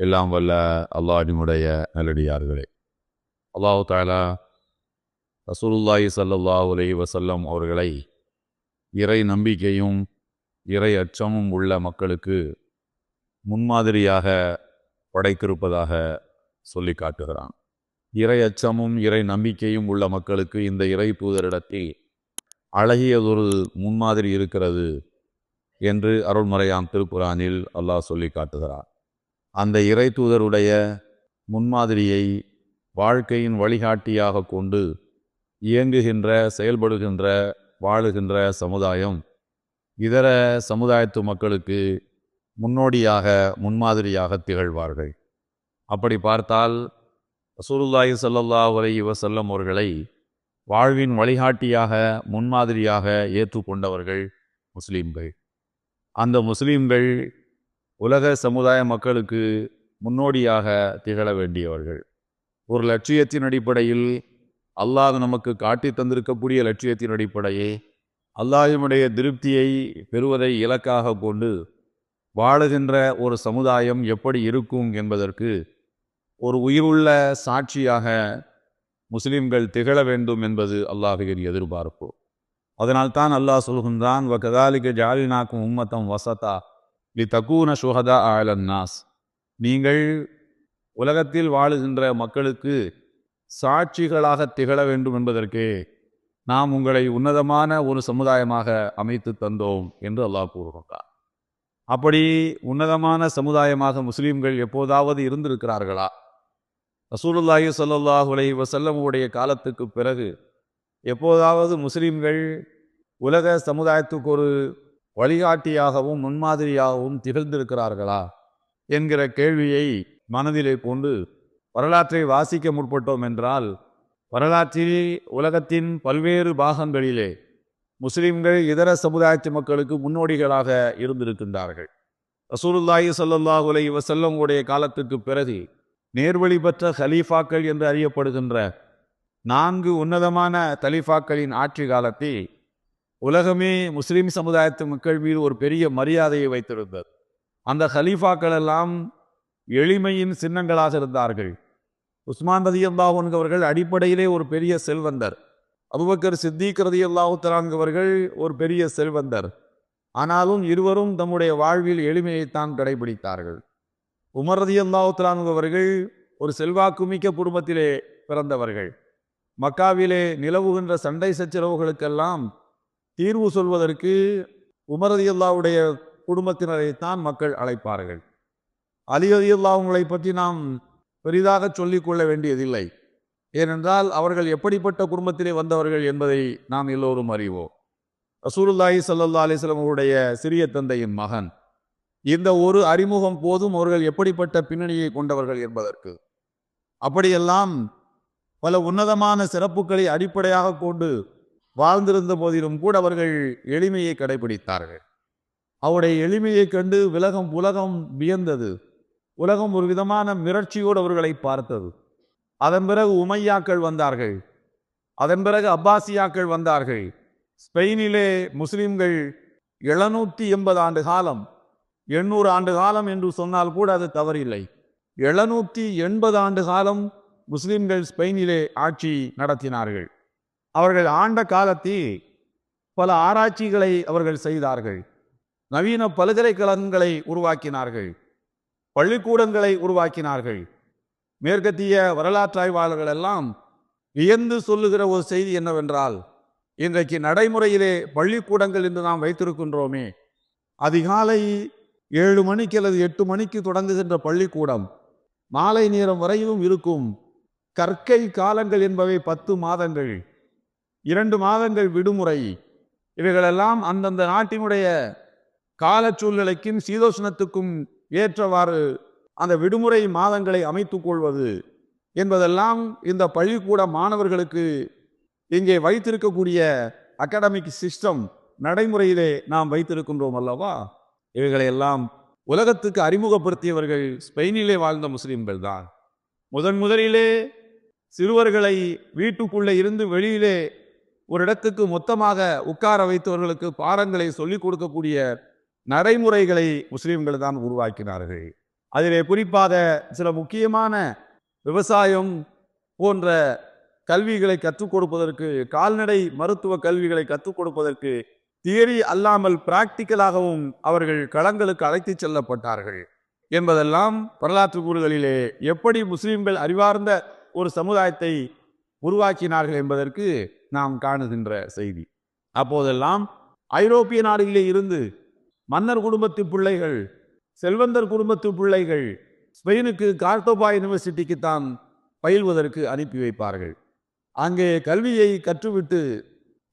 எல்லாம் வல்ல அல்லாஹினுடைய நல்லடியார்களே. அல்லாஹு தாலா ரசூலுல்லாஹி ஸல்லல்லாஹு அலைஹி வசல்லம் அவர்களை இறை நம்பிக்கையும் இறை அச்சமும் உள்ள மக்களுக்கு முன்மாதிரியாக படைத்திருப்பதாக சொல்லி காட்டுகிறான். இறை அச்சமும் இறை நம்பிக்கையும் உள்ள மக்களுக்கு இந்த இறை தூதரிடத்தில் அழகியதொரு முன்மாதிரி இருக்கிறது என்று அருள்மறையாம் திருக்குறானில் அல்லாஹ் சொல்லி காட்டுகிறார் அந்த இறை தூதருடைய முன்மாதிரியை வாழ்க்கையின் வழிகாட்டியாக கொண்டு இயங்குகின்ற செயல்படுகின்ற வாழுகின்ற சமுதாயம் இதர சமுதாயத்து மக்களுக்கு முன்னோடியாக முன்மாதிரியாக திகழ்வார்கள். அப்படி பார்த்தால் ரசூலுல்லாஹி ஸல்லல்லாஹு அலைஹி வசல்லம் அவர்களை வாழ்வின் வழிகாட்டியாக முன்மாதிரியாக ஏற்றுக்கொண்டவர்கள் முஸ்லீம்கள். அந்த முஸ்லீம்கள் உலக சமுதாய மக்களுக்கு முன்னோடியாக திகழ வேண்டியவர்கள். ஒரு லட்சியத்தின் அடிப்படையில் அல்லாஹ் நமக்கு காட்டி தந்திருக்கக்கூடிய லட்சியத்தின் அடிப்படையே அல்லாஹினுடைய திருப்தியை பெறுவதை இலக்காக கொண்டு வாழுகின்ற ஒரு சமுதாயம் எப்படி இருக்கும் என்பதற்கு ஒரு உயிருள்ள சாட்சியாக முஸ்லிம்கள் திகழ வேண்டும் என்பது அல்லாஹின் எதிர்பார்ப்பு. அதனால்தான் அல்லாஹ் சொல்கின்றான் வ கதாலிக ஜாலினாக்கும் உம்மத்தம் வசதா லி தக்கூன சுஹதா ஆலன்னாஸ் நீங்கள் உலகத்தில் வாழுகின்ற மக்களுக்கு சாட்சிகளாக திகழ வேண்டும் என்பதற்கே நாம் உங்களை உன்னதமான ஒரு சமுதாயமாக அமைத்து தந்தோம் என்று அல்லாஹ் கூறுகின்றார் அப்படி உன்னதமான சமுதாயமாக முஸ்லீம்கள் எப்போதாவது இருந்திருக்கிறார்களா? ரசூலுல்லாஹி ஸல்லல்லாஹு அலைஹி வஸல்லமுடைய காலத்துக்கு பிறகு எப்போதாவது முஸ்லீம்கள் உலக சமுதாயத்துக்கு ஒரு வழிகாட்டியாகவும் முன்மாதிரியாகவும் திகழ்ந்திருக்கிறார்களா என்கிற கேள்வியை மனதிலே கொண்டு வரலாற்றை வாசிக்க முற்பட்டோம் என்றால் வரலாற்றில் உலகத்தின் பல்வேறு பாகங்களிலே முஸ்லிம்கள் இதர சமுதாயத்து மக்களுக்கு முன்னோடிகளாக இருந்திருக்கின்றார்கள். ரசூலுல்லாஹி ஸல்லல்லாஹு உலை வஸல்லம் உடைய காலத்துக்கு பிறகு நேர்வழி பெற்ற ஹலீஃபாக்கள் என்று அறியப்படுகின்ற நான்கு உன்னதமான தலீஃபாக்களின் ஆட்சி காலத்தில் உலகமே முஸ்லீம் சமுதாயத்து மக்கள் மீது ஒரு பெரிய மரியாதையை வைத்திருந்தது. அந்த ஹலீஃபாக்கள் எல்லாம் எளிமையின் சின்னங்களாக இருந்தார்கள். உஸ்மான் ரதி அல்லாஹன் அவர்கள் அடிப்படையிலே ஒரு பெரிய செல்வந்தர். அபுபக்கர் சித்திக் ரதி அல்லாஹு அவர்கள் ஒரு பெரிய செல்வந்தர். ஆனாலும் இருவரும் தம்முடைய வாழ்வில் எளிமையைத்தான் கடைபிடித்தார்கள். உமர் ரதி அல்லாஹு அவர்கள் ஒரு செல்வாக்குமிக்க குடும்பத்திலே பிறந்தவர்கள். மக்காவிலே நிலவுகின்ற சண்டை சச்சரவுகளுக்கெல்லாம் தீர்வு சொல்வதற்கு உமரதியுல்லாவுடைய குடும்பத்தினரைத்தான் மக்கள் அழைப்பார்கள். அலி அலி பற்றி நாம் பெரிதாக சொல்லிக்கொள்ள வேண்டியதில்லை. ஏனென்றால் அவர்கள் எப்படிப்பட்ட குடும்பத்திலே வந்தவர்கள் என்பதை நாம் எல்லோரும் அறிவோம். ரசூலுல்லாஹி சல்லா அலிஸ்லம் அவருடைய சிறிய தந்தையின் மகன். இந்த ஒரு அறிமுகம் போதும் அவர்கள் எப்படிப்பட்ட பின்னணியை கொண்டவர்கள் என்பதற்கு. அப்படியெல்லாம் பல உன்னதமான சிறப்புகளை அடிப்படையாக கொண்டு வாழ்ந்திருந்த போதிலும் கூட அவர்கள் எளிமையை கடைபிடித்தார்கள். அவருடைய எளிமையை கண்டு விலகம் உலகம் வியந்தது. உலகம் ஒரு விதமான மிரட்சியோடு அவர்களை பார்த்தது. அதன் பிறகு உமையாக்கள் வந்தார்கள். அதன் பிறகு அப்பாசியாக்கள் வந்தார்கள். ஸ்பெயினிலே முஸ்லிம்கள் எழுநூற்றி எண்பது ஆண்டு காலம் எண்ணூறு ஆண்டு காலம் என்று சொன்னால் கூட அது தவறில்லை. எழுநூற்றி எண்பது ஆண்டு காலம் முஸ்லிம்கள் ஸ்பெயினிலே ஆட்சி நடத்தினார்கள். அவர்கள் ஆண்ட காலத்தில் பல ஆராய்ச்சிகளை அவர்கள் செய்தார்கள். நவீன பல்கலைக்கழகங்களை உருவாக்கினார்கள். பள்ளிக்கூடங்களை உருவாக்கினார்கள். மேற்கத்திய வரலாற்றாய்வாளர்கள் எல்லாம் வியந்து சொல்லுகிற ஒரு செய்தி என்னவென்றால் இன்றைக்கு நடைமுறையிலே பள்ளிக்கூடங்கள் என்று நாம் வைத்திருக்கின்றோமே அதிகாலை ஏழு மணிக்கு அல்லது எட்டு மணிக்கு தொடங்குகின்ற பள்ளிக்கூடம் மாலை நேரம் வரையிலும் இருக்கும் கற்கை காலங்கள் என்பவை பத்து மாதங்கள். இரண்டு மாதங்கள் விடுமுறை. இவைகளெல்லாம் அந்தந்த நாட்டினுடைய கால சூழ்நிலைக்கும் சீதோஷ்ணத்துக்கும் ஏற்றவாறு அந்த விடுமுறை மாதங்களை அமைத்துக் கொள்வது என்பதெல்லாம் இந்த பள்ளிக்கூட மாணவர்களுக்கு இங்கே வைத்திருக்கக்கூடிய அகாடமிக் சிஸ்டம் நடைமுறையிலே நாம் வைத்திருக்கின்றோம் அல்லவா? இவைகளையெல்லாம் உலகத்துக்கு அறிமுகப்படுத்தியவர்கள் ஸ்பெயினிலே வாழ்ந்த முஸ்லீம்கள் தான். முதன் முதலிலே சிறுவர்களை வீட்டுக்குள்ளே இருந்து வெளியிலே ஒரு இடத்துக்கு மொத்தமாக உட்கார வைத்தவர்களுக்கு பாடங்களை சொல்லிக் கொடுக்கக்கூடிய நடைமுறைகளை முஸ்லீம்கள் தான் உருவாக்கினார்கள். அதிலே குறிப்பாக சில முக்கியமான விவசாயம் போன்ற கல்விகளை கற்றுக் கொடுப்பதற்கு கால்நடை மருத்துவ கல்விகளை கற்றுக் கொடுப்பதற்கு தியரி அல்லாமல் பிராக்டிக்கலாகவும் அவர்கள் களங்களுக்கு அழைத்துச் செல்லப்பட்டார்கள் என்பதெல்லாம் வரலாற்று கூறுகளிலே எப்படி முஸ்லீம்கள் அறிவார்ந்த ஒரு சமுதாயத்தை உருவாக்கினார்கள் என்பதற்கு நாம் காணுகின்ற செய்தி. அப்போதெல்லாம் ஐரோப்பிய நாடுகளில் இருந்து மன்னர் குடும்பத்து பிள்ளைகள் செல்வந்தர் குடும்பத்து பிள்ளைகள் ஸ்பெயினுக்கு கார்டோபா யூனிவர்சிட்டிக்கு தான் பயில்வதற்கு அனுப்பி வைப்பார்கள். அங்கே கல்வியை கற்றுவிட்டு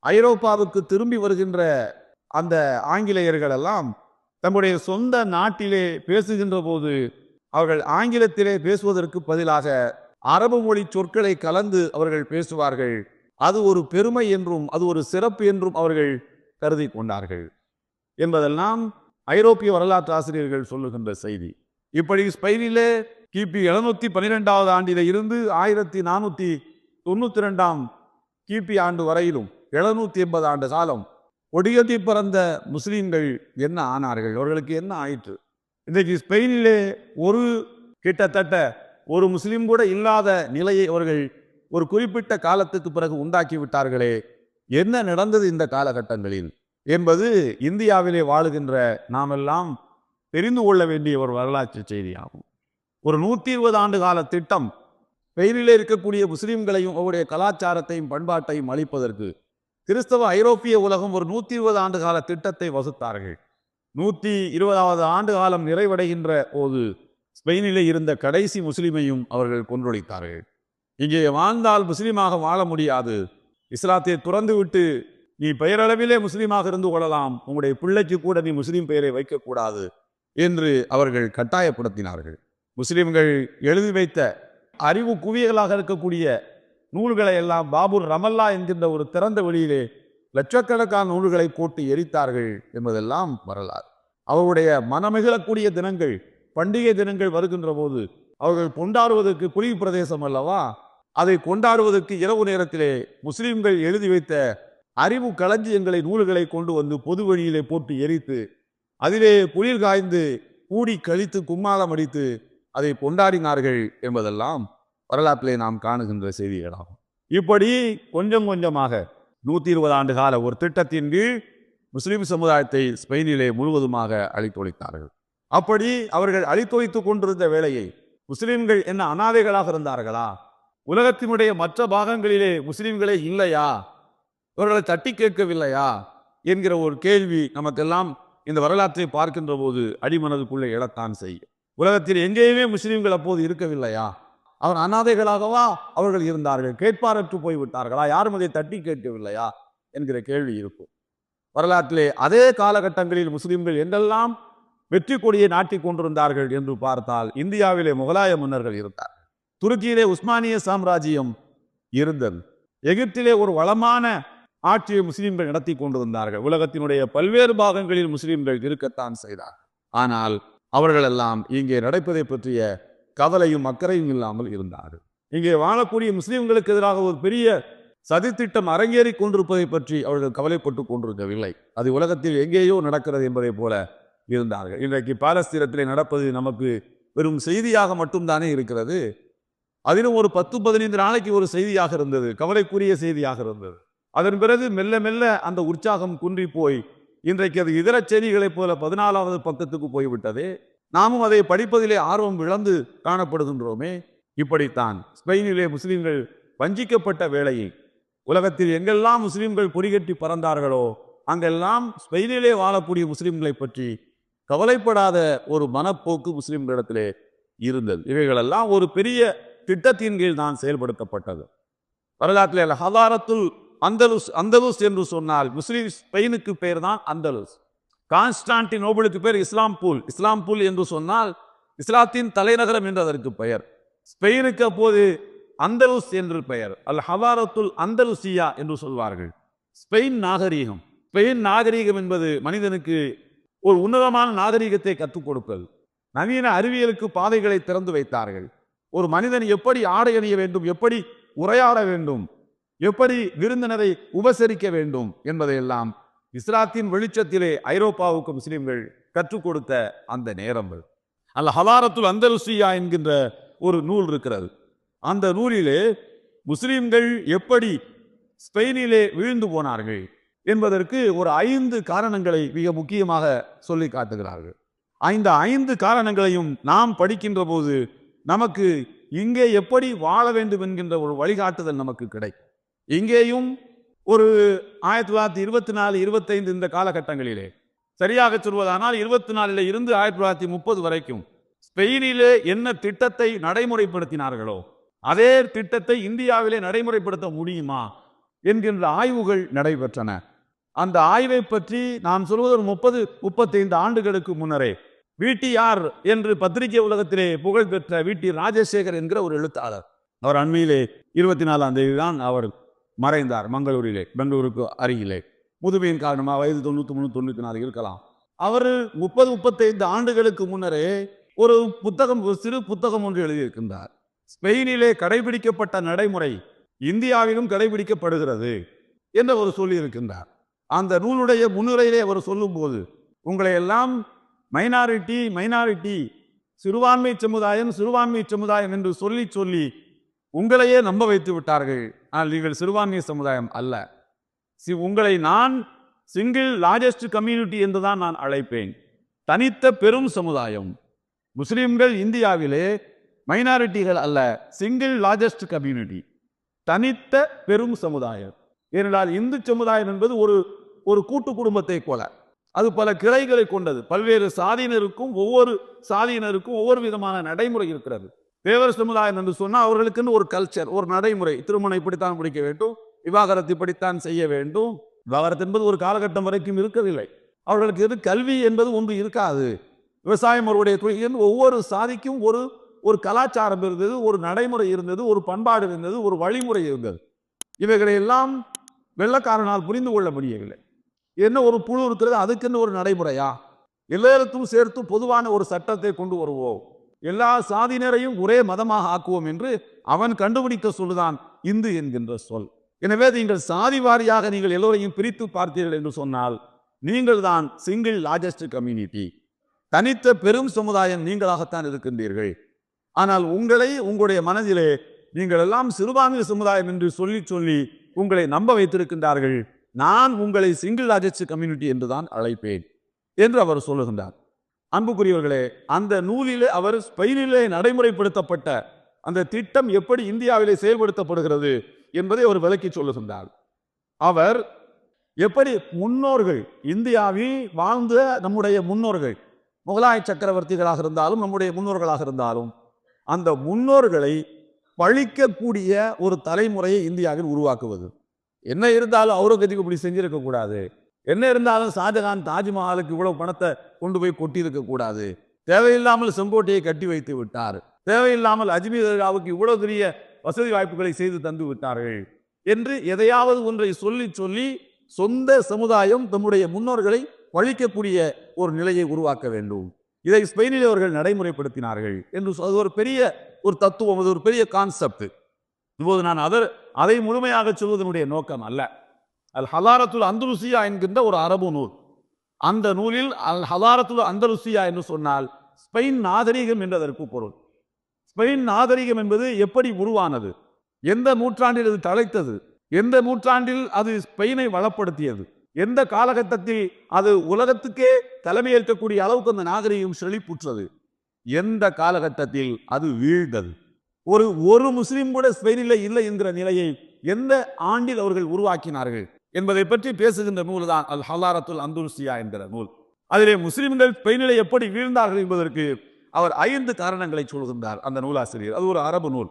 ஐரோப்பாவுக்கு திரும்பி வருகின்ற அந்த ஆங்கிலேயர்கள் எல்லாம் தம்முடைய சொந்த நாட்டிலே பேசுகின்ற போது அவர்கள் ஆங்கிலத்திலே பேசுவதற்கு பதிலாக அரபு மொழி சொற்களை கலந்து அவர்கள் பேசுவார்கள். அது ஒரு பெருமை என்றும் அது ஒரு சிறப்பு என்றும் அவர்கள் கருதி கொண்டார்கள். என்பதெல்லாம் ஐரோப்பிய வரலாற்று ஆசிரியர்கள் சொல்லுகின்ற செய்தி. இப்படி ஸ்பெயினிலே கிபி எழுநூத்தி பன்னிரெண்டாவது ஆண்டில இருந்து ஆயிரத்தி நானூத்தி தொண்ணூத்தி ரெண்டாம் கிபி ஆண்டு வரையிலும் எழுநூத்தி எண்பது ஆண்டு காலம் ஒடியத்தி பிறந்த முஸ்லீம்கள் என்ன ஆனார்கள்? அவர்களுக்கு என்ன ஆயிற்று? இன்றைக்கு ஸ்பெயினிலே ஒரு கிட்டத்தட்ட ஒரு முஸ்லீம் கூட இல்லாத நிலையை அவர்கள் ஒரு குறிப்பிட்ட காலத்துக்கு பிறகு உண்டாக்கி விட்டார்களே என்ன நடந்தது இந்த காலகட்டங்களில்? என்பது இந்தியாவிலே வாழுகின்ற நாமெல்லாம் தெரிந்து கொள்ள வேண்டிய ஒரு வரலாற்று செய்தியாகும். ஒரு நூற்றி இருபது ஆண்டு கால திட்டம் பெயரிலே இருக்கக்கூடிய முஸ்லீம்களையும் அவருடைய கலாச்சாரத்தையும் பண்பாட்டையும் அளிப்பதற்கு கிறிஸ்தவ ஐரோப்பிய உலகம் ஒரு நூற்றி இருபது ஆண்டு கால திட்டத்தை வகுத்தார்கள். நூற்றி இருபதாவது ஆண்டு காலம் நிறைவடைகின்ற போது ஸ்பெயினிலே இருந்த கடைசி முஸ்லீமையும் அவர்கள் கொன்றொழித்தார்கள். இங்கே வாழ்ந்தால் முஸ்லீமாக வாழ முடியாது. இஸ்லாத்தை துறந்து விட்டு நீ பெயரளவிலே முஸ்லீமாக இருந்து கொள்ளலாம். உங்களுடைய பிள்ளைக்கு கூட நீ முஸ்லீம் பெயரை வைக்கக்கூடாது என்று அவர்கள் கட்டாயப்படுத்தினார்கள். முஸ்லீம்கள் எழுதி வைத்த அறிவு குவியலாக இருக்கக்கூடிய நூல்களை எல்லாம் பாபுர் ரமல்லா என்கின்ற ஒரு திறந்த வெளியிலே லட்சக்கணக்கான நூல்களை போட்டு எரித்தார்கள் என்பதெல்லாம் வரலாறு. அவருடைய மனமிகழக்கூடிய தினங்கள் பண்டிகை தினங்கள் வருகின்ற போது அவர்கள் கொண்டாடுவதற்கு குளிர் பிரதேசம் அல்லவா? அதை கொண்டாடுவதற்கு இரவு நேரத்திலே முஸ்லிம்கள் எழுதி வைத்த அறிவு களஞ்சியங்களை நூல்களை கொண்டு வந்து பொது வழியிலே போட்டு எரித்து அதிலே குளிர் காய்ந்து கூடி கழித்து கும்மாலம் அடித்து அதை கொண்டாடினார்கள் என்பதெல்லாம் வரலாற்றிலே நாம் காணுகின்ற செய்திகளாகும். இப்படி கொஞ்சம் கொஞ்சமாக நூற்றி இருபது ஆண்டு கால ஒரு திட்டத்தின் கீழ் முஸ்லிம் சமுதாயத்தை ஸ்பெயினிலே முழுவதுமாக அழித்தொழித்தார்கள். அப்படி அவர்கள் அழித்தொழித்துக் கொண்டிருந்த வேளையை முஸ்லிம்கள் என்ன அனாதைகளாக இருந்தார்களா? உலகத்தினுடைய மற்ற பாகங்களிலே முஸ்லிம்களே இல்லையா? இவர்களை தட்டி கேட்கவில்லையா? என்கிற ஒரு கேள்வி நமக்கெல்லாம் இந்த வரலாற்றை பார்க்கின்ற போது அடிமனதுக்குள்ளே எழத்தான் செய்யும். உலகத்தில் எங்கேயுமே முஸ்லிம்கள் அப்போது இருக்கவில்லையா? அவர் அனாதைகளாகவா அவர்கள் இருந்தார்கள்? கேட்பாரற்று போய்விட்டார்களா? யாரும் அதை தட்டி கேட்கவில்லையா? என்கிற கேள்வி இருக்கும். வரலாற்றிலே அதே காலகட்டங்களில் முஸ்லிம்கள் என்றெல்லாம் வெற்றி கொடியை நாட்டிக் கொண்டிருந்தார்கள் என்று பார்த்தால் இந்தியாவிலே முகலாய மன்னர்கள் இருந்தார் துருக்கியிலே உஸ்மானிய சாம்ராஜ்யம் இருந்தது. எகிப்திலே ஒரு வளமான ஆட்சியை முஸ்லீம்கள் நடத்தி கொண்டு வந்தார்கள் உலகத்தினுடைய பல்வேறு பாகங்களில் முஸ்லீம்கள் இருக்கத்தான் செய்தார் ஆனால் அவர்கள் எல்லாம் இங்கே நடப்பதை பற்றிய கவலையும் அக்கறையும் இல்லாமல் இருந்தார்கள். இங்கே வாழக்கூடிய முஸ்லீம்களுக்கு எதிராக ஒரு பெரிய சதித்திட்டம் அரங்கேறி கொண்டிருப்பதை பற்றி அவர்கள் கவலைப்பட்டு கொண்டிருக்கவில்லை. அது உலகத்தில் எங்கேயோ நடக்கிறது என்பதை போல இருந்தார்கள். இன்றைக்கு பாலஸ்தீனத்திலே நடப்பது நமக்கு வெறும் செய்தியாக மட்டும்தானே இருக்கிறது. அதிலும் ஒரு பத்து பதினைந்து நாளைக்கு ஒரு செய்தியாக இருந்தது கவலைக்குரிய செய்தியாக இருந்தது. அதன் பிறகு மெல்ல மெல்ல அந்த உற்சாகம் குன்றி போய் இன்றைக்கு அது இதர செய்திகளைப் போல பதினாலாவது பக்கத்துக்கு போய்விட்டது. நாமும் அதை படிப்பதிலே ஆர்வம் இழந்து காணப்படுகின்றோமே. இப்படித்தான் ஸ்பெயினிலே முஸ்லிம்கள் வஞ்சிக்கப்பட்ட வேளையை உலகத்தில் எங்கெல்லாம் முஸ்லிம்கள் பொறிகட்டி பறந்தார்களோ அங்கெல்லாம் ஸ்பெயினிலே வாழக்கூடிய முஸ்லிம்களை பற்றி கவலைப்படாத ஒரு மனப்போக்கு முஸ்லிம்களிடத்திலே இருந்தது. இவைகளெல்லாம் ஒரு பெரிய திட்டத்தின் கீழ் தான் செயல்படுத்தப்பட்டது. வரலாற்றில் ஹதாரத்துல் அந்தலுஸ் அந்தலுஸ் என்று சொன்னால் முஸ்லீம் ஸ்பெயினுக்கு பெயர் தான் அந்தலுஸ். கான்ஸ்டான்டினோபிளுக்கு பேர் இஸ்லாம்பூல். இஸ்லாம்பூல் என்று சொன்னால் இஸ்லாத்தின் தலைநகரம் என்று அதற்கு பெயர். ஸ்பெயினுக்கு அப்போது அந்தலுஸ் என்று பெயர். அல் ஹவாரத்துல் அந்தலுசியா என்று சொல்வார்கள். ஸ்பெயின் நாகரீகம். ஸ்பெயின் நாகரீகம் என்பது மனிதனுக்கு ஒரு உன்னதமான நாகரீகத்தை கற்றுக் கொடுப்பது நவீன அறிவியலுக்கு பாதைகளை திறந்து வைத்தார்கள். ஒரு மனிதன் எப்படி ஆடை அணிய வேண்டும் எப்படி உரையாட வேண்டும் எப்படி விருந்தினரை உபசரிக்க வேண்டும் என்பதையெல்லாம் இஸ்லாத்தின் வெளிச்சத்திலே ஐரோப்பாவுக்கு முஸ்லிம்கள் கற்றுக் கொடுத்த அந்த நேரங்கள். அல்ல ஹலாரத்துல் அந்தலுசியா என்கின்ற ஒரு நூல் இருக்கிறது. அந்த நூலிலே முஸ்லிம்கள் எப்படி ஸ்பெயினிலே வீழ்ந்து போனார்கள் என்பதற்கு ஒரு ஐந்து காரணங்களை மிக முக்கியமாக சொல்லி காட்டுகிறார்கள். இந்த ஐந்து காரணங்களையும் நாம் படிக்கின்ற போது நமக்கு இங்கே எப்படி வாழ வேண்டும் என்கின்ற ஒரு வழிகாட்டுதல் நமக்கு கிடைக்கும். இங்கேயும் ஒரு ஆயிரத்தி தொள்ளாயிரத்தி இருபத்தி நாலு இருபத்தைந்து இந்த காலகட்டங்களிலே சரியாக சொல்வதானால் இருபத்தி நாலில் இருந்து ஆயிரத்தி தொள்ளாயிரத்தி முப்பது வரைக்கும் ஸ்பெயினிலே என்ன திட்டத்தை நடைமுறைப்படுத்தினார்களோ அதே திட்டத்தை இந்தியாவிலே நடைமுறைப்படுத்த முடியுமா என்கின்ற ஆய்வுகள் நடைபெற்றன. அந்த ஆய்வை பற்றி நான் சொல்வது ஒரு முப்பது முப்பத்தைந்து ஆண்டுகளுக்கு முன்னரே விடிஆர் என்று பத்திரிகை உலகத்திலே புகழ்பெற்ற விடி ராஜசேகர் என்கிற ஒரு எழுத்தாளர். அவர் அண்மையிலே இருபத்தி நாலாம் தேதி தான் அவர் மறைந்தார் மங்களூரிலே பெங்களூருக்கு அருகிலே. முதுமையின் காரணமாக வயது தொண்ணூற்றி மூணு தொண்ணூற்றி நாலு இருக்கலாம். அவர் முப்பது முப்பத்தைந்து ஆண்டுகளுக்கு முன்னரே ஒரு புத்தகம் ஒரு சிறு புத்தகம் ஒன்று எழுதியிருக்கின்றார். ஸ்பெயினிலே கடைபிடிக்கப்பட்ட நடைமுறை இந்தியாவிலும் கடைபிடிக்கப்படுகிறது என்று அவர் சொல்லியிருக்கின்றார். அந்த நூலுடைய முன்னுரையிலே அவர் சொல்லும்போது உங்களை எல்லாம் மைனாரிட்டி மைனாரிட்டி சிறுபான்மை சமுதாயம் சிறுபான்மை சமுதாயம் என்று சொல்லி சொல்லி உங்களையே நம்ப வைத்து விட்டார்கள். ஆனால் நீங்கள் சிறுபான்மை சமுதாயம் அல்ல. சி- உங்களை நான் சிங்கிள் லார்ஜஸ்ட் கம்யூனிட்டி என்று தான் நான் அழைப்பேன். தனித்த பெரும் சமுதாயம். முஸ்லீம்கள் இந்தியாவிலே மைனாரிட்டிகள் அல்ல சிங்கிள் லார்ஜஸ்ட் கம்யூனிட்டி தனித்த பெரும் சமுதாயம். ஏனென்றால் இந்து சமுதாயம் என்பது ஒரு ஒரு கூட்டு குடும்பத்தை போல. அது பல கிளைகளை கொண்டது. பல்வேறு சாதியினருக்கும் ஒவ்வொரு சாதியினருக்கும் ஒவ்வொரு விதமான நடைமுறை இருக்கிறது. தேவர் சமுதாயம் என்று சொன்னால் அவர்களுக்குன்னு ஒரு கல்ச்சர் ஒரு நடைமுறை. திருமணம் இப்படித்தான் முடிக்க வேண்டும். விவாகரத்து இப்படித்தான் செய்ய வேண்டும். விவாகரத்து என்பது ஒரு காலகட்டம் வரைக்கும் இருக்கவில்லை. அவர்களுக்கு எது கல்வி என்பது ஒன்று இருக்காது. விவசாயம் அவருடைய தொழில் ஒவ்வொரு சாதிக்கும் ஒரு ஒரு கலாச்சாரம் இருந்தது ஒரு நடைமுறை இருந்தது ஒரு பண்பாடு இருந்தது ஒரு வழிமுறை இருந்தது. இவைகளை எல்லாம் வெள்ளக்காரனால் புரிந்து கொள்ள முடியவில்லை. என்ன ஒரு புழு இருக்கிறது? அதுக்குன்னு ஒரு நடைமுறையா? எல்லாத்தும் சேர்த்து பொதுவான ஒரு சட்டத்தை கொண்டு வருவோம். எல்லா சாதியினரையும் ஒரே மதமாக ஆக்குவோம் என்று அவன் கண்டுபிடித்த சொல்லுதான் இந்து என்கின்ற சொல். எனவே நீங்கள் சாதி வாரியாக நீங்கள் எல்லோரையும் பிரித்து பார்த்தீர்கள் என்று சொன்னால் நீங்கள் தான் சிங்கிள் லார்ஜஸ்ட் கம்யூனிட்டி தனித்த பெரும் சமுதாயம் நீங்களாகத்தான் இருக்கின்றீர்கள். ஆனால் உங்களை உங்களுடைய மனதிலே நீங்கள் எல்லாம் சிறுபான்மை சமுதாயம் என்று சொல்லி சொல்லி உங்களை நம்ப வைத்திருக்கின்றார்கள். நான் உங்களை சிங்கிள் லார்ஜஸ்ட் கம்யூனிட்டி என்று தான் அழைப்பேன் என்று அவர் சொல்லுகின்றார். அன்புக்குரியவர்களே அந்த நூலிலே அவர் ஸ்பெயினிலே நடைமுறைப்படுத்தப்பட்ட அந்த திட்டம் எப்படி இந்தியாவிலே செயல்படுத்தப்படுகிறது என்பதை அவர் விளக்கி சொல்லுகின்றார். அவர் எப்படி முன்னோர்கள் இந்தியாவில் வாழ்ந்த நம்முடைய முன்னோர்கள் முகலாய சக்கரவர்த்திகளாக இருந்தாலும் நம்முடைய முன்னோர்களாக இருந்தாலும் அந்த முன்னோர்களை பழிக்கக்கூடிய ஒரு தலைமுறையை இந்தியாவில் உருவாக்குவது. என்ன இருந்தாலும் அவுரங்கஜீப் இப்படி செஞ்சிருக்க கூடாது. என்ன இருந்தாலும் ஷாஜகான் தாஜ்மஹாலுக்கு இவ்வளவு பணத்தை கொண்டு போய் கொட்டியிருக்க கூடாது. தேவையில்லாமல் செங்கோட்டையை கட்டி வைத்து விட்டார். தேவையில்லாமல் அஜ்மீர் தர்காவுக்கு இவ்வளவு பெரிய வசதி வாய்ப்புகளை செய்து தந்து விட்டார்கள். என்று எதையாவது ஒன்றை சொல்லி சொல்லி சொந்த சமுதாயம் தம்முடைய முன்னோர்களை பழிக்கக்கூடிய ஒரு நிலையை உருவாக்க வேண்டும். இதை ஸ்பெயினில் அவர்கள் நடைமுறைப்படுத்தினார்கள். என்று அது ஒரு பெரிய ஒரு தத்துவம் அது ஒரு பெரிய கான்செப்ட் இப்போது நான் அதர் அதை முழுமையாக சொல்வதனுடைய நோக்கம் அல்ல. அல் ஹலாரத்துல் அந்தருசியா என்கின்ற ஒரு அரபு நூல். அந்த நூலில் அல் ஹலாரத்துல் அந்தருசியா என்று சொன்னால் ஸ்பெயின் நாகரீகம் என்றதற்கு பொருள். ஸ்பெயின் நாகரீகம் என்பது எப்படி உருவானது? எந்த நூற்றாண்டில் அது தழைத்தது? எந்த நூற்றாண்டில் அது ஸ்பெயினை வளப்படுத்தியது? எந்த காலகட்டத்தில் அது உலகத்துக்கே தலைமையேற்கக்கூடிய அளவுக்கு அந்த நாகரீகம் செழிப்புற்றது? எந்த காலகட்டத்தில் அது வீழ்ந்தது? ஒரு ஒரு முஸ்லீம் கூட ஸ்பெயினில் இல்லை என்கிற நிலையை எந்த ஆண்டில் அவர்கள் உருவாக்கினார்கள் என்பதை பற்றி பேசுகின்ற நூல் தான் அல் ஹலாரத்துல் அந்துருசியா என்கிற நூல். அதிலே முஸ்லிம்கள் ஸ்பெயினில் எப்படி வீழ்ந்தார்கள் என்பதற்கு அவர் ஐந்து காரணங்களை சொல்கின்றார் அந்த நூலாசிரியர். அது ஒரு அரபு நூல்.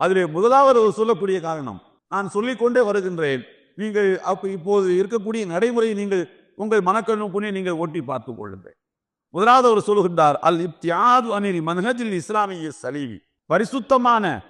அதிலே முதலாவது சொல்லக்கூடிய காரணம் நான் சொல்லிக்கொண்டே வருகின்றேன். நீங்கள் அப்போ இப்போது இருக்கக்கூடிய நடைமுறையை நீங்கள் உங்கள் மனக்கண்ணுக்குனே நீங்கள் ஓட்டி பார்த்துக் கொள்ளுங்கள். முதலாவது அவர் சொல்லுகின்றார் அல் இப்தியாது அனில் மன்ஹஜில் இஸ்லாமிய சலீவி. பரிசுத்தமான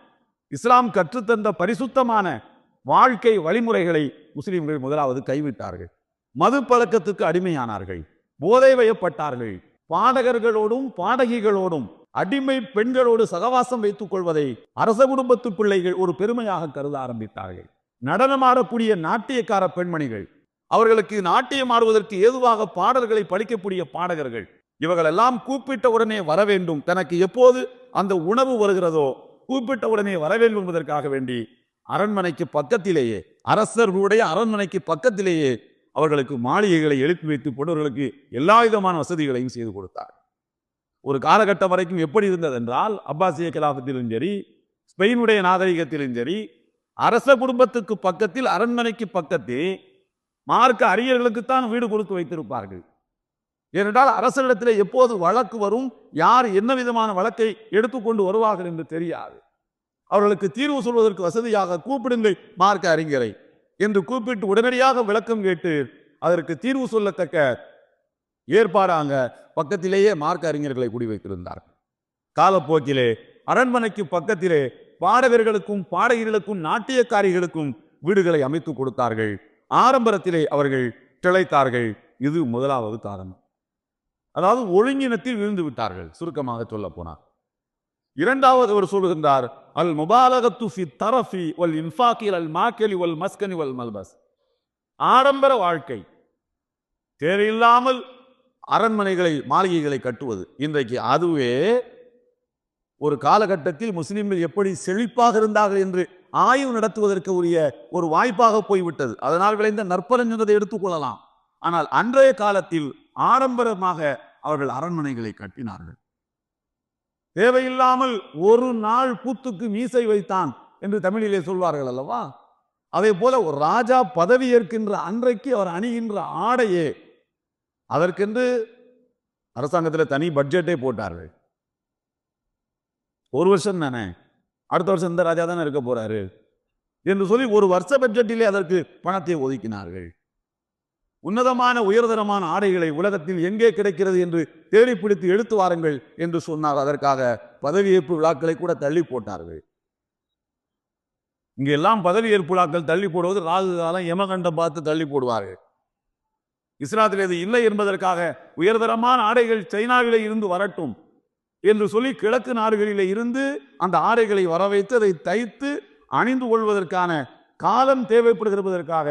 இஸ்லாம் கற்றுத்தந்த பரிசுத்தமான வாழ்க்கை வழிமுறைகளை முஸ்லிம்கள் முதலாவது கைவிட்டார்கள். மது பழக்கத்துக்கு அடிமையானார்கள். போதை வயப்பட்டார்கள். பாடகர்களோடும் பாடகிகளோடும் அடிமை பெண்களோடு சகவாசம் வைத்துக் கொள்வதை அரச குடும்பத்து பிள்ளைகள் ஒரு பெருமையாக கருத ஆரம்பித்தார்கள். நடனமாடக்கூடிய நாட்டியக்கார பெண்மணிகள் அவர்களுக்கு நாட்டியம் ஆடுவதற்கு ஏதுவாக பாடல்களை படிக்கக்கூடிய பாடகர்கள் இவர்களெல்லாம் கூப்பிட்ட உடனே வர வேண்டும். தனக்கு எப்போது அந்த உணவு வருகிறதோ கூப்பிட்ட உடனே வர வேண்டும் என்பதற்காக வேண்டி அரண்மனைக்கு பக்கத்திலேயே அரசர்களுடைய அரண்மனைக்கு பக்கத்திலேயே அவர்களுக்கு மாளிகைகளை எழுப்பி வைத்து போன்றவர்களுக்கு எல்லா விதமான வசதிகளையும் செய்து கொடுத்தார். ஒரு காலகட்டம் வரைக்கும் எப்படி இருந்தது என்றால் அப்பாசிய கலாபத்திலும் சரி ஸ்பெயினுடைய நாகரிகத்திலும் சரி அரச குடும்பத்துக்கு பக்கத்தில் அரண்மனைக்கு பக்கத்தில் மார்க்க அரியர்களுக்குத்தான் வீடு கொடுத்து வைத்திருப்பார்கள். ஏனென்றால் அரசரிடத்தில் எப்போது வழக்கு வரும் யார் என்ன விதமான வழக்கை எடுத்துக்கொண்டு வருவார்கள் என்று தெரியாது. அவர்களுக்கு தீர்வு சொல்வதற்கு வசதியாக கூப்பிடுங்கள் மார்க்க அறிஞரை என்று கூப்பிட்டு உடனடியாக விளக்கம் கேட்டு அதற்கு தீர்வு சொல்லத்தக்க ஏற்பாடாங்க பக்கத்திலேயே மார்க்க அறிஞர்களை குடி வைத்திருந்தார் காலப்போக்கிலே அரண்மனைக்கு பக்கத்திலே பாடகர்களுக்கும் பாடகிகளுக்கும் நாட்டியக்காரிகளுக்கும் வீடுகளை அமைத்து கொடுத்தார்கள். ஆரம்பரத்திலே அவர்கள் திளைத்தார்கள். இது முதலாவது காரணம். அதாவது ஒழுங்கினத்தில் விழுந்து விட்டார்கள் சுருக்கமாக சொல்ல போனார் இரண்டாவது அவர் சொல்லுகின்றார் அல் முபாலகத்து ஃபி தரஃபி ஒல் இன்ஃபாக்கில் அல் மாக்கலி ஒல் மஸ்கனி ஒல் மல்பஸ். ஆடம்பர வாழ்க்கை. தேவையில்லாமல் அரண்மனைகளை மாளிகைகளை கட்டுவது. இன்றைக்கு அதுவே ஒரு காலகட்டத்தில் முஸ்லிம்கள் எப்படி செழிப்பாக இருந்தார்கள் என்று ஆய்வு நடத்துவதற்கு உரிய ஒரு வாய்ப்பாக போய்விட்டது. அதனால் விளைந்த நற்பலன் என்பதை எடுத்துக்கொள்ளலாம் ஆனால் அன்றைய காலத்தில் ஆடம்பரமாக அவர்கள் அரண்மனைகளை கட்டினார்கள். தேவையில்லாமல் ஒரு நாள் பூத்துக்கு மீசை வைத்தான் என்று தமிழிலே சொல்வார்கள் அல்லவா? அதே போல ஒரு ராஜா பதவி ஏற்கின்ற அன்றைக்கு அவர் அணிகின்ற ஆடையே அதற்கென்று அரசாங்கத்தில் தனி பட்ஜெட்டே போட்டார்கள். ஒரு வருஷம் தானே அடுத்த வருஷம் இந்த ராஜா தானே இருக்க போறாரு என்று சொல்லி ஒரு வருஷ பட்ஜெட்டிலே அதற்கு பணத்தை ஒதுக்கினார்கள். உன்னதமான உயர்தரமான ஆடைகளை உலகத்தில் எங்கே கிடைக்கிறது என்று தேடி பிடித்து எடுத்து வாருங்கள் என்று சொன்னார். அதற்காக பதவியேற்பு விழாக்களை கூட தள்ளி போட்டார்கள். இங்கே எல்லாம் பதவியேற்பு விழாக்கள் தள்ளி போடுவது ராகு காலம் யமகண்டம் பார்த்து தள்ளி போடுவார்கள். இஸ்லாத்தில் இது இல்லை என்பதற்காக உயர்தரமான ஆடைகள் சைனாவிலே இருந்து வரட்டும் என்று சொல்லி கிழக்கு நாடுகளிலே இருந்து அந்த ஆடைகளை வர வைத்து அதை தைத்து அணிந்து கொள்வதற்கான காலம் தேவைப்படுகிறதற்காக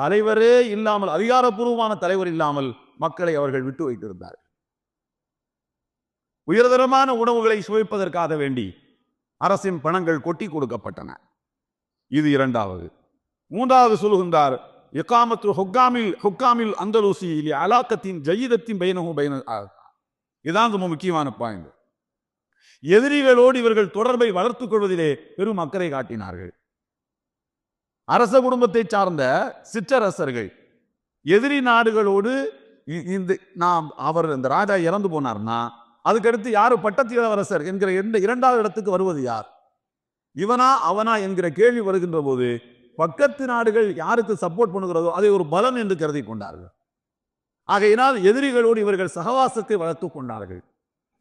தலைவரே இல்லாமல் அதிகாரப்பூர்வமான தலைவர் இல்லாமல் மக்களை அவர்கள் விட்டு வைத்திருந்தார் உயர்தரமான உணவுகளை சுவைப்பதற்காக வேண்டி அரசின் பணங்கள் கொட்டி கொடுக்கப்பட்டன. இது இரண்டாவது. மூன்றாவது சொல்லுகின்றார் இக்காமத்து ஹொக்காமில் ஹொக்காமில் அந்தலூசி அலாக்கத்தின் ஜயிதத்தின் பைனகும் பைன இதான் ரொம்ப முக்கியமான பாயிண்ட் எதிரிகளோடு இவர்கள் தொடர்பை வளர்த்துக் கொள்வதிலே பெரும் அக்கறை காட்டினார்கள். அரச குடும்பத்தை சார்ந்த சிற்றரசர்கள் எதிரி நாடுகளோடு இ- இந்த நாம் அவர் இந்த ராஜா இறந்து போனார்னா அதுக்கடுத்து யார் பட்டத்து இளவரசர் என்கிற எந்த இரண்டாவது இடத்துக்கு வருவது யார்? இவனா அவனா என்கிற கேள்வி வருகின்ற போது பக்கத்து நாடுகள் யாருக்கு சப்போர்ட் பண்ணுகிறதோ அதை ஒரு பலன் என்று கருதி கொண்டார்கள். ஆகையினால் எதிரிகளோடு இவர்கள் சகவாசத்தை வளர்த்து கொண்டார்கள்.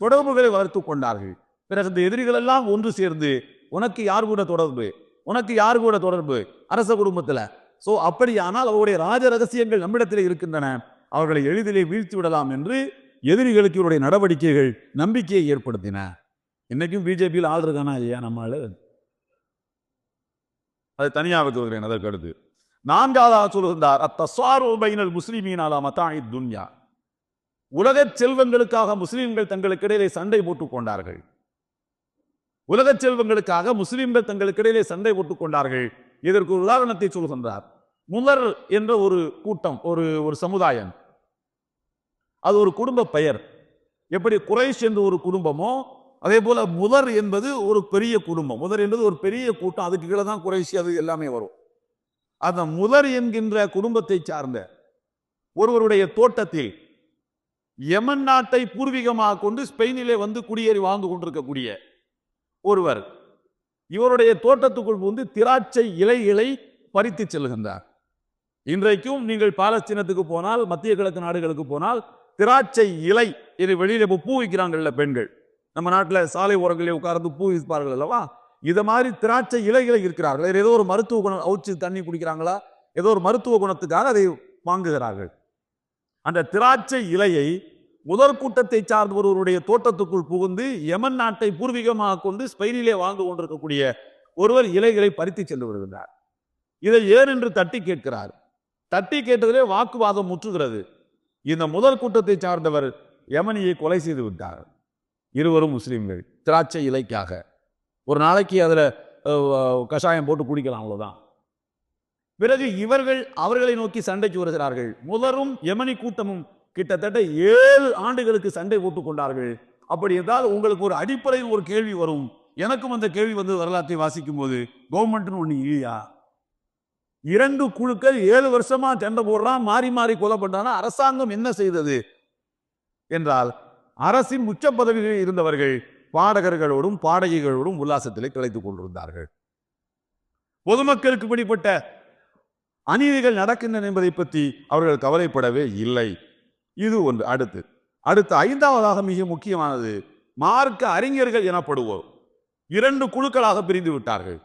தொடர்புகளை வளர்த்து கொண்டார்கள். பிறகு இந்த எதிரிகள் எல்லாம் ஒன்று சேர்ந்து உனக்கு யார் கூட தொடர்பு? உனக்கு யார் கூட தொடர்பு? அரச குடும்பத்துல. சோ அப்படியானால் அவருடைய ராஜ ரகசியங்கள் நம்மிடத்தில் இருக்கின்றன. அவர்களை எளிதிலே வீழ்த்தி விடலாம் என்று எதிரிகளுக்கு இவருடைய நடவடிக்கைகள் நம்பிக்கையை ஏற்படுத்தின. இன்னைக்கும் பிஜேபியில் ஆள் இருக்கானா இல்லையா நம்ம அது தனியாக வைக்கிறேன் அதற்கு அடுத்து. நான்காவதாக சொல்கின்றார் அத்தஸ்வாரோ பைனல் மத்தாயி துன்யா. உலகச் செல்வங்களுக்காக முஸ்லிம்கள் தங்களுக்கு இடையிலே சண்டை போட்டுக் கொண்டார்கள். உலகச் செல்வங்களுக்காக முஸ்லிம்கள் தங்களுக்கு இடையிலே சண்டை போட்டுக் கொண்டார்கள். இதற்கு ஒரு உதாரணத்தை சொல்கின்றார். முதர் என்ற ஒரு கூட்டம் ஒரு ஒரு சமுதாயம். அது ஒரு குடும்ப பெயர். எப்படி குறைஷ் என்று ஒரு குடும்பமோ அதே போல முதர் என்பது ஒரு பெரிய குடும்பம். முதர் என்பது ஒரு பெரிய கூட்டம். அதுக்கு கீழே தான் குறைஷி அது எல்லாமே வரும். அந்த முதர் என்கின்ற குடும்பத்தை சார்ந்த ஒருவருடைய தோட்டத்தில் யமன் நாட்டை பூர்வீகமாக கொண்டு ஸ்பெயினிலே வந்து குடியேறி வாழ்ந்து கொண்டிருக்கக்கூடிய ஒருவர் இவருடைய தோட்டத்துக்குள் வந்து திராட்சை இலைகளை பறித்து செல்கின்றார். இன்றைக்கும் நீங்கள் பாலஸ்தீனத்துக்கு போனால் மத்திய கிழக்கு நாடுகளுக்கு போனால் திராட்சை இலை இது வெளியில இப்போ பூ விற்கிறாங்கல்ல பெண்கள். நம்ம நாட்டில் சாலை ஓரங்களில் உட்கார்ந்து பூ விற்பார்கள் அல்லவா? இதை மாதிரி திராட்சை இலைகளை இருக்கிறார்கள். ஏதோ ஒரு மருத்துவ குணம் அவுச்சு தண்ணி குடிக்கிறாங்களா? ஏதோ ஒரு மருத்துவ குணத்துக்காக அதை வாங்குகிறார்கள். அந்த திராட்சை இலையை முதற் கூட்டத்தை சார்ந்த ஒருவருடைய தோட்டத்துக்குள் புகுந்து யமன் நாட்டை பூர்வீகமாக கொண்டு ஸ்பெயினிலே வாழ்ந்து கொண்டிருக்கக்கூடிய ஒருவர் இலைகளை பறித்து சென்று வருகின்றார் இதை ஏன் என்று தட்டி கேட்கிறார். தட்டி கேட்டதிலே வாக்குவாதம் முற்றுகிறது. இந்த முதல் கூட்டத்தை சார்ந்தவர் யமனியை கொலை செய்து விட்டார். இருவரும் முஸ்லீம்கள் திராட்சை இலைக்காக. ஒரு நாளைக்கு அதில் கஷாயம் போட்டு குடிக்கலாம் அவ்வளோதான் பிறகு இவர்கள் அவர்களை நோக்கி சண்டைக்கு வருகிறார்கள். முதலும் யமனி கூட்டமும் கிட்டத்தட்ட ஏழு ஆண்டுகளுக்கு சண்டை போட்டுக் கொண்டார்கள். அப்படி என்றால் உங்களுக்கு ஒரு அடிப்படையில் ஒரு கேள்வி வரும். எனக்கும் அந்த கேள்வி வந்து வரலாற்றை வாசிக்கும் போது கவர்மெண்ட்னு ஒன்று இல்லையா? இரண்டு குழுக்கள் ஏழு வருஷமா சண்டை போடுறான் மாறி மாறி கொலை பண்றானா அரசாங்கம் என்ன செய்தது? என்றால் அரசின் உச்ச பதவிகளில் இருந்தவர்கள் பாடகர்களோடும் பாடகிகளோடும் உல்லாசத்திலே கிடைத்துக் கொண்டிருந்தார்கள். பொதுமக்களுக்கு இப்படிப்பட்ட அநீதிகள் நடக்கின்றன என்பதை பற்றி அவர்கள் கவலைப்படவே இல்லை. இது ஒன்று. அடுத்து அடுத்து ஐந்தாவதாக மிக முக்கியமானது மார்க்க அறிஞர்கள் எனப்படுவோர். இரண்டு குழுக்களாக பிரிந்து விட்டார்கள்.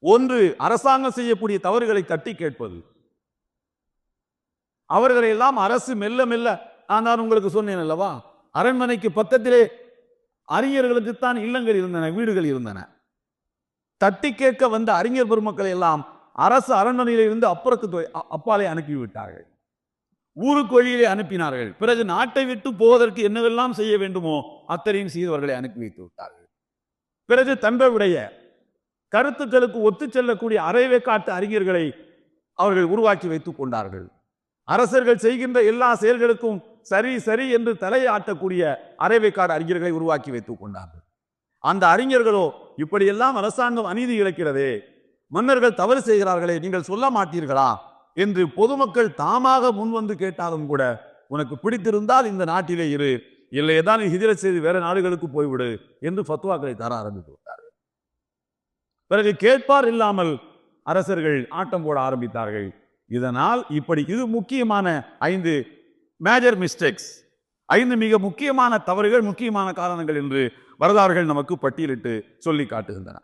ஒன்று அரசாங்கம் செய்யக்கூடிய தவறுகளை தட்டி கேட்பது. அவர்களை எல்லாம் அரசு மெல்ல மெல்ல நான் தான் உங்களுக்கு சொன்னேன் அல்லவா? அரண்மனைக்கு பக்கத்திலே அறிஞர்களுக்குத்தான் இல்லங்கள் இருந்தன வீடுகள் இருந்தன. தட்டி கேட்க வந்த அறிஞர் பெருமக்களை எல்லாம் அரசு அரண்மனையில் இருந்து அப்புறக்கு அ- அப்பாலே அனுப்பிவிட்டார்கள். ஊருக்கு வழியிலே அனுப்பினார்கள். பிறகு நாட்டை விட்டு போவதற்கு என்னவெல்லாம் செய்ய வேண்டுமோ அத்தனையும் செய்தவர்களை அனுப்பி வைத்து விட்டார்கள். பிறகு தங்களுடைய கருத்துக்களுக்கு ஒத்து செல்லக்கூடிய அரைவே காட்டு அறிஞர்களை அவர்கள் உருவாக்கி வைத்துக் கொண்டார்கள். அரசர்கள் செய்கின்ற எல்லா செயல்களுக்கும் சரி சரி என்று தலையாட்டக்கூடிய அரைவேக்காடு அறிஞர்களை உருவாக்கி வைத்துக் கொண்டார்கள். அந்த அறிஞர்களோ இப்படியெல்லாம் அரசாங்கம் அநீதி இழக்கிறதே. மன்னர்கள் தவறு செய்கிறார்களே நீங்கள் சொல்ல மாட்டீர்களா? என்று பொதுமக்கள் தாமாக முன்வந்து கேட்டாலும் கூட உனக்கு பிடித்திருந்தால் இந்த நாட்டிலே இரு. இல்லையேதான் ஹிஜரத் செய்து வேற நாடுகளுக்கு போய்விடு என்று ஃபத்வாக்களை தர ஆரம்பித்து விட்டார்கள். பிறகு கேட்பார் இல்லாமல் அரசர்கள் ஆட்டம் போட ஆரம்பித்தார்கள். இதனால் இப்படி இது முக்கியமான ஐந்து மேஜர் மிஸ்டேக்ஸ் ஐந்து மிக முக்கியமான தவறுகள் முக்கியமான காரணங்கள் என்று வரலாறுகள் நமக்கு பட்டியலிட்டு சொல்லி காட்டுகின்றன.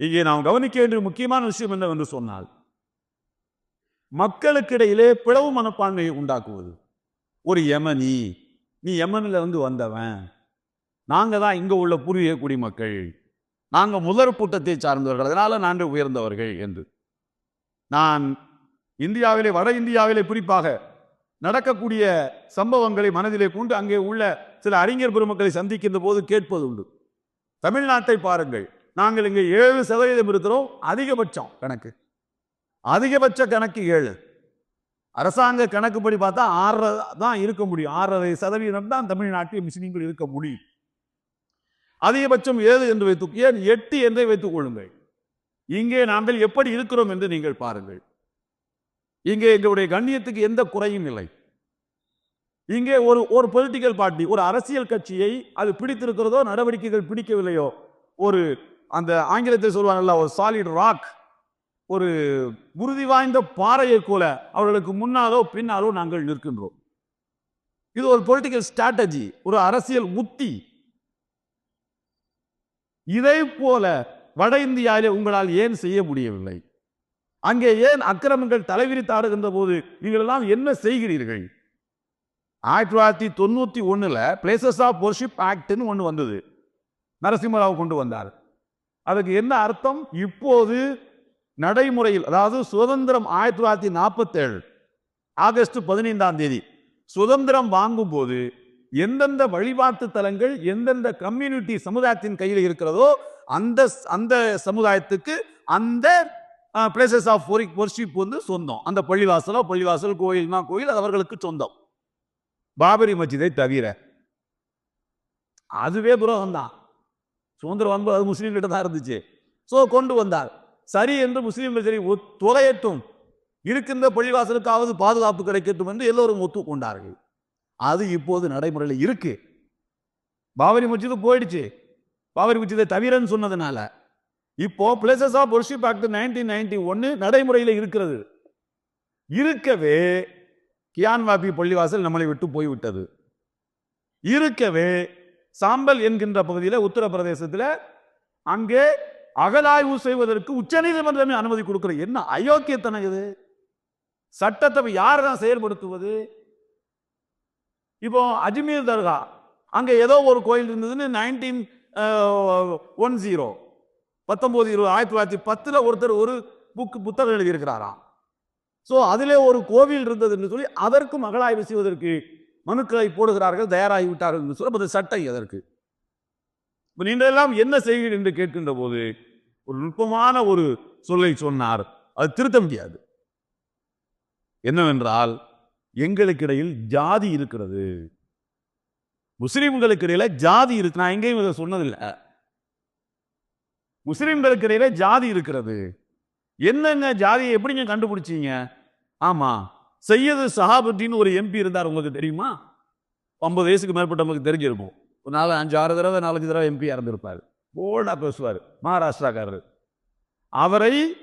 இங்கே நாம் கவனிக்க வேண்டிய முக்கியமான விஷயம் என்னவென்று சொன்னால் மக்களுக்கிடையிலே பிளவு மனப்பான்மையை உண்டாக்குவது. ஒரு யமனி நீ யமனில் வந்து வந்தவன். நாங்கள் தான் இங்கே உள்ள பூர்வீக குடிமக்கள் நாங்கள் முதற் கூட்டத்தை சார்ந்தவர்கள். அதனால் நாங்கள் உயர்ந்தவர்கள் என்று. நான் இந்தியாவிலே வட இந்தியாவிலே குறிப்பாக நடக்கக்கூடிய சம்பவங்களை மனதிலே கொண்டு அங்கே உள்ள சில அறிஞர் பெருமக்களை சந்திக்கின்ற போது கேட்பது உண்டு. தமிழ்நாட்டை பாருங்கள். நாங்கள் இங்கே ஏழு சதவீதம் இருக்கிறோம். அதிகபட்சம் கணக்கு அதிகபட்ச கணக்கு ஏழு. அரசாங்க கணக்குப்படி பார்த்தா ஆறரை தான் இருக்க முடியும். ஆறரை சதவீதம் தான் தமிழ்நாட்டில் முஸ்லீம்கள் இருக்க முடியும். அதிகபட்சம் ஏழு என்று வைத்து ஏன் எட்டு என்றே வைத்துக் கொள்ளுங்கள். இங்கே நாங்கள் எப்படி இருக்கிறோம் என்று நீங்கள் பாருங்கள். இங்கே எங்களுடைய கண்ணியத்துக்கு எந்த குறையும் இல்லை. இங்கே ஒரு ஒரு பொலிட்டிக்கல் பார்ட்டி ஒரு அரசியல் கட்சியை அது பிடித்திருக்கிறதோ நடவடிக்கைகள் பிடிக்கவில்லையோ ஒரு அந்த ஆங்கிலத்தில் சொல்லுவாங்கல்ல ஒரு சாலிட் ராக் ஒரு உறுதி வாய்ந்த பாறையை போல அவர்களுக்கு முன்னாலோ பின்னாலோ நாங்கள் நிற்கின்றோம். இது ஒரு பொலிட்டிக்கல் ஸ்ட்ராட்டஜி ஒரு அரசியல் உத்தி. இதை போல வட இந்தியாவிலே உங்களால் ஏன் செய்ய முடியவில்லை? அங்கே ஏன் அக்கிரமங்கள் தலைவிரித்தாடுகின்ற போது நீங்கள் எல்லாம் என்ன செய்கிறீர்கள்? ஆயிரத்தி தொள்ளாயிரத்தி தொண்ணூத்தி ஒன்றில் பிளேசஸ் ஆஃப் ஒர்ஷிப் ஆக்ட்னு ஒன்று வந்தது. நரசிம்மராவ் கொண்டு வந்தார். அதுக்கு என்ன அர்த்தம்? இப்போது நடைமுறையில் அதாவது சுதந்திரம் ஆயிரத்தி தொள்ளாயிரத்தி நாற்பத்தேழு ஆகஸ்ட் பதினைந்தாம் தேதி சுதந்திரம் வாங்கும்போது எந்தெந்த வழிபாட்டு தலங்கள் எந்தெந்த கம்யூனிட்டி சமுதாயத்தின் கையில் இருக்கிறதோ அந்த அந்த சமுதாயத்துக்கு அந்த பிளேசஸ் ஆஃப் ஒர்ஷிப் வந்து சொந்தம். அந்த பள்ளிவாசலோ பள்ளிவாசல் கோயில்னா கோயில் அது அவர்களுக்கு சொந்தம். பாபரி மஸ்ஜிதை தவிர. அதுவே புரோகம் தான் சுதந்திரம் வாங்கும்போது அது முஸ்லீம்கிட்ட தான் இருந்துச்சு. ஸோ கொண்டு வந்தார். சரி என்று முஸ்லீம்கள் சரி ஒத்- இருக்கின்ற பள்ளிவாசலுக்காவது பாதுகாப்பு கிடைக்கட்டும் என்று எல்லோரும் ஒத்துக்கொண்டார்கள். அது இப்போது நடைமுறையில் இருக்கு. பாபரி மஸ்ஜிது போயிடுச்சு. பாபரி மஸ்ஜிதை தவிரன்னு சொன்னதுனால. இப்போ places of worship act nineteen ninety ஒன்னு நடைமுறையில் இருக்கிறது. இருக்கவே கியான் வாபி பள்ளிவாசல் நம்மளை விட்டு போய்விட்டது. இருக்கவே சாம்பல் என்கின்ற பகுதியில் உத்தரப்பிரதேசத்தில் அங்கே அகலாய்வு செய்வதற்கு உச்சநீதிமன்றமே அனுமதி கொடுக்குறது என்ன அயோக்கியத்தனம் இது? சட்டத்தை யார் தான் செயல்படுத்துவது? இப்போ அஜ்மீர் தர்கா அங்கே ஏதோ ஒரு கோயில் இருந்ததுன்னு நைன்டீன் ஒன் ஜீரோ பத்தொம்போது இருபது ஆயிரத்தி தொள்ளாயிரத்தி பத்தில் ஒருத்தர் ஒரு புக் புத்தகம் எழுதியிருக்கிறாராம் ஸோ அதிலே ஒரு கோவில் இருந்ததுன்னு சொல்லி அதற்கும் அகழாய்வு செய்வதற்கு மனுக்களை போடுகிறார்கள் தயாராகி விட்டார்கள் சொல்லி சொல்வது சட்டம் எதற்கு? இப்போ நீண்டெல்லாம் என்ன செய்கிறீர்கள் என்று கேட்கின்ற போது ஒரு நுட்பமான ஒரு சொல்லை சொன்னார். அது திருத்த முடியாது. என்னவென்றால் எங்களுக்கிடையில் ஜாதி இருக்கிறது. முஸ்லீம்களுக்கு இடையில ஜாதி இருக்கு. நான் எங்கேயும் இதை சொன்னதில்லை. முஸ்லீம்களுக்கு இடையில ஜாதி இருக்கிறது. என்னென்ன ஜாதியை எப்படிங்க கண்டுபிடிச்சீங்க? ஆமா செய்யது சஹாபுத்தின்னு ஒரு எம்பி இருந்தார். உங்களுக்கு தெரியுமா? ஐம்பது வயசுக்கு மேற்பட்ட நமக்கு தெரிஞ்சிருப்போம் ஒரு நாலு அஞ்சு ஆறு தடவை நாலஞ்சு தடவை எம்பி இறந்துருப்பார். போல்டா பேசுவார். மகாராஷ்டிராக்காரர். அவரை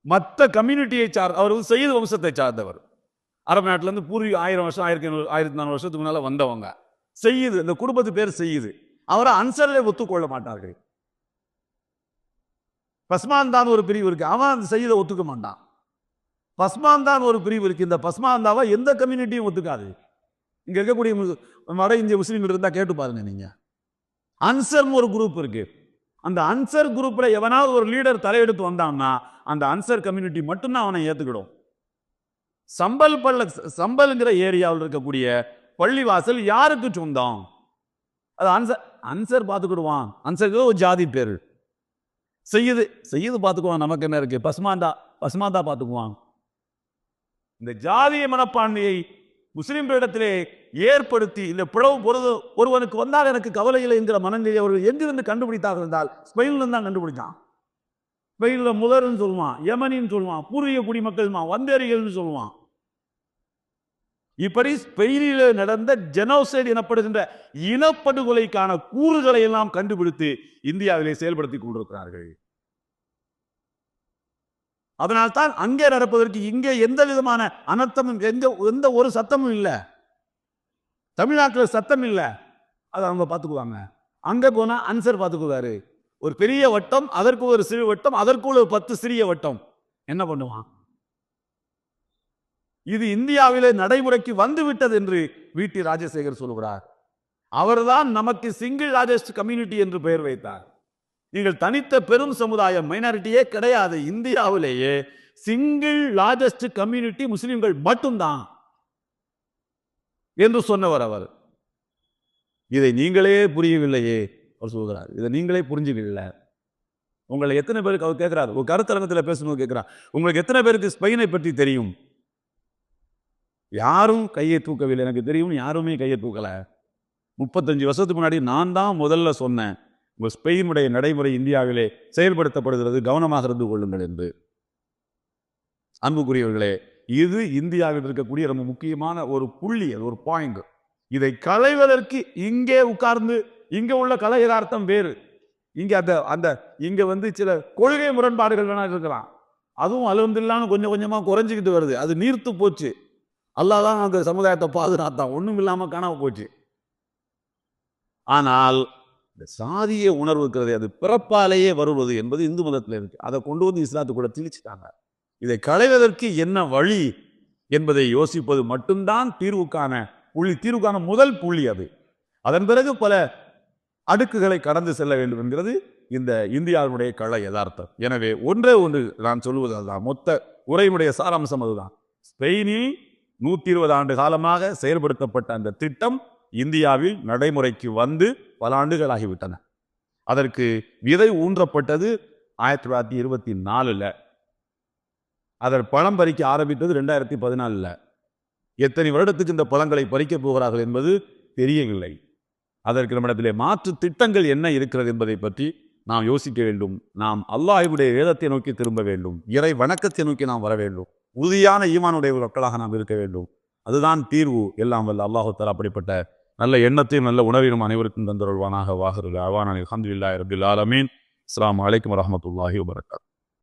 மற்ற கம்யூனிட்டியை சார் அவர் வந்து செய்து வம்சத்தை சார்ந்தவர். அரபு நாட்டிலேருந்து பூர்வீக ஆயிரம் வருஷம் ஆயிரத்தி ஐநூறு ஆயிரத்தி நானூறு வருஷத்துக்கு முன்னால் வந்தவங்க. செய்யுது. இந்த குடும்பத்து பேர் செய்யுது. அவரை அன்சரில் ஒத்துக்கொள்ள மாட்டார்கள். பஸ்மான் தான் ஒரு பிரிவு இருக்கு. அவன் அந்த செய்யதை ஒத்துக்க மாட்டான். பஸ்மான் தான் ஒரு பிரிவு இருக்கு. இந்த பஸ்மாந்தாவை எந்த கம்யூனிட்டியும் ஒத்துக்காது. இங்க இருக்கக்கூடிய வட இந்திய முஸ்லீம்கள் இருந்தால் கேட்டு பாருங்க நீங்க. அன்சர்னு ஒரு குரூப் இருக்கு. அந்த அன்சர் குரூப்பில் எவனாவது ஒரு லீடர் தலையெடுத்து வந்தான்னா அந்த அன்சர் கம்யூனிட்டி மட்டும்தான் அவனை ஏற்றுக்கிடும் சம்பல் பள்ள சம்பல்ங்கிற ஏரியாவில் இருக்கக்கூடிய பள்ளிவாசல் யாருக்கு சொந்தம்? அது அன்சர் அன்சர் பார்த்துக்கிடுவான் அன்சருக்கு ஒரு ஜாதி பேரு. செய்யுது செய்யுது பார்த்துக்குவான் நமக்கு என்ன இருக்கு? பசுமாந்தா பசுமாந்தா பார்த்துக்குவான் இந்த ஜாதிய மனப்பான்மையை முஸ்லிம்களிடத்திலே ஏற்படுத்தி இந்த பிளவு பொழுது ஒருவனுக்கு வந்தால் எனக்கு கவலை இல்லை என்கிற மனநிலையை அவர்கள் எங்கிருந்து கண்டுபிடித்தாக இருந்தால் ஸ்பெயின்ல தான் கண்டுபிடிச்சான். ஸ்பெயினில் முதல்னு சொல்லுவான் யமனின்னு சொல்லுவான் பூர்வீக குடிமக்கள்மா வந்தேரிகள்னு சொல்லுவான். இப்படி ஸ்பெயினில் நடந்த ஜெனோசைடு எனப்படுகின்ற இனப்படுகொலைக்கான கூறுகளை எல்லாம் கண்டுபிடித்து இந்தியாவிலே செயல்படுத்தி கொண்டிருக்கிறார்கள். அதனால்தான் அங்கே நடப்பதற்கு இங்கே எந்த விதமான அனர்த்தமும் எந்த எந்த ஒரு சத்தமும் இல்லை. தமிழ்நாட்டில் சத்தம் இல்லை. அதை அவங்க பார்த்துக்குவாங்க. அங்கே போனால் அன்சர் பார்த்துக்குவாரு. ஒரு பெரிய வட்டம் அதற்கு ஒரு சிறு வட்டம் அதற்குள்ள ஒரு பத்து சிறிய வட்டம். என்ன பண்ணுவான்? இது இந்தியாவிலே நடைமுறைக்கு வந்து விட்டது என்று வீட்டி ராஜசேகர் சொல்கிறார் அவர்தான் நமக்கு சிங்கிள் லார்ஜஸ்ட் கம்யூனிட்டி என்று பெயர் வைத்தார். நீங்கள் தனித்த பெரும் சமுதாயம் மைனாரிட்டியே கிடையாது. இந்தியாவிலேயே சிங்கிள் லார்ஜஸ்ட் கம்யூனிட்டி முஸ்லிம்கள் மட்டும்தான் என்று சொன்னவர் அவர். இதை நீங்களே புரியவில்லையே அவர் சொல்கிறார். இதை நீங்களே புரிஞ்சுக்கல உங்களை எத்தனை பேருக்கு அவர் கேட்குறாரு? ஒரு கருத்தரங்கத்தில் பேசணும் கேட்கிறார். உங்களுக்கு எத்தனை பேருக்கு ஸ்பெயினை பற்றி தெரியும்? யாரும் கையை தூக்கவில்லை. எனக்கு தெரியும் யாருமே கையை தூக்கல. முப்பத்தஞ்சு வருஷத்துக்கு முன்னாடி நான் தான் முதல்ல சொன்னேன். ஸ்பெயினுடைய நடைமுறை இந்தியாவிலே செயல்படுத்தப்படுகிறது. கவனமாக இருந்து கொள்ளுங்கள் என்று. அன்புக்குரியவர்களே இது இந்தியாவில் இருக்கக்கூடிய ரொம்ப முக்கியமான ஒரு புள்ளி அது ஒரு பாயிண்ட் இதை களைவதற்கு இங்கே உட்கார்ந்து இங்கே உள்ள கலை யதார்த்தம் வேறு. இங்கே அந்த அந்த இங்கே வந்து சில கொள்கை முரண்பாடுகள் வேணா இருக்கலாம். அதுவும் அலுவந்தில்லான்னு கொஞ்சம் கொஞ்சமாக குறைஞ்சிக்கிட்டு வருது. அது நீர்த்து போச்சு. அல்லாதான் அந்த சமுதாயத்தை பாதுகாத்தான். ஒன்றும் இல்லாமல் காணாமல் போச்சு. ஆனால் இந்த சாதிய உணர்வு இருக்கிறது அது பிறப்பாலேயே வருவது என்பது இந்து மதத்தில் இருக்கு. அதை கொண்டு வந்து இஸ்லாத்து கூட திணிச்சிட்டாங்க. இதை களைவதற்கு என்ன வழி என்பதை யோசிப்பது மட்டும்தான் தீர்வுக்கான புள்ளி தீர்வுக்கான முதல் புள்ளி அது. அதன் பிறகு பல அடுக்குகளை கடந்து செல்ல வேண்டும் என்கிறது இந்த இந்தியாவினுடைய கள யதார்த்தம். எனவே ஒன்றே ஒன்று நான் சொல்லுவது அதுதான் மொத்த உரையினுடைய சாராம்சம் அதுதான். ஸ்பெயினில் நூற்றி இருபது ஆண்டு காலமாக செயல்படுத்தப்பட்ட அந்த திட்டம் இந்தியாவில் நடைமுறைக்கு வந்து பல ஆண்டுகள் ஆகிவிட்டன அதற்கு விதை ஊன்றப்பட்டது ஆயிரத்தி தொள்ளாயிரத்தி இருபத்தி நாலில். அதன் பழம் பறிக்க ஆரம்பித்தது ரெண்டாயிரத்தி பதினாலில். எத்தனை வருடத்துக்கு இந்த பழங்களை பறிக்கப் போகிறார்கள் என்பது தெரியவில்லை. அதற்கு நம்மிடத்திலே மாற்று திட்டங்கள் என்ன இருக்கிறது என்பதை பற்றி நாம் யோசிக்க வேண்டும். நாம் அல்லாஹ்வுடைய வேதத்தை நோக்கி திரும்ப வேண்டும். இறை வணக்கத்தை நோக்கி நாம் வர வேண்டும். உறுதியான ஈமானுடைய மக்களாக நாம் இருக்க வேண்டும். அதுதான் தீர்வு. எல்லாம் வல்ல அல்லாஹு தஆலா அப்படிப்பட்ட நல்ல எண்ணத்தையும் நல்ல உணவையும் அனைவருக்கும் தந்தருள்வானாக. வாகருள் அவான் அலமதுல்லாஹி ரபுல் ஆலமீன். அஸ்லாம் வலைக்கம் வரமத்துல்லாஹி வபரகாத்.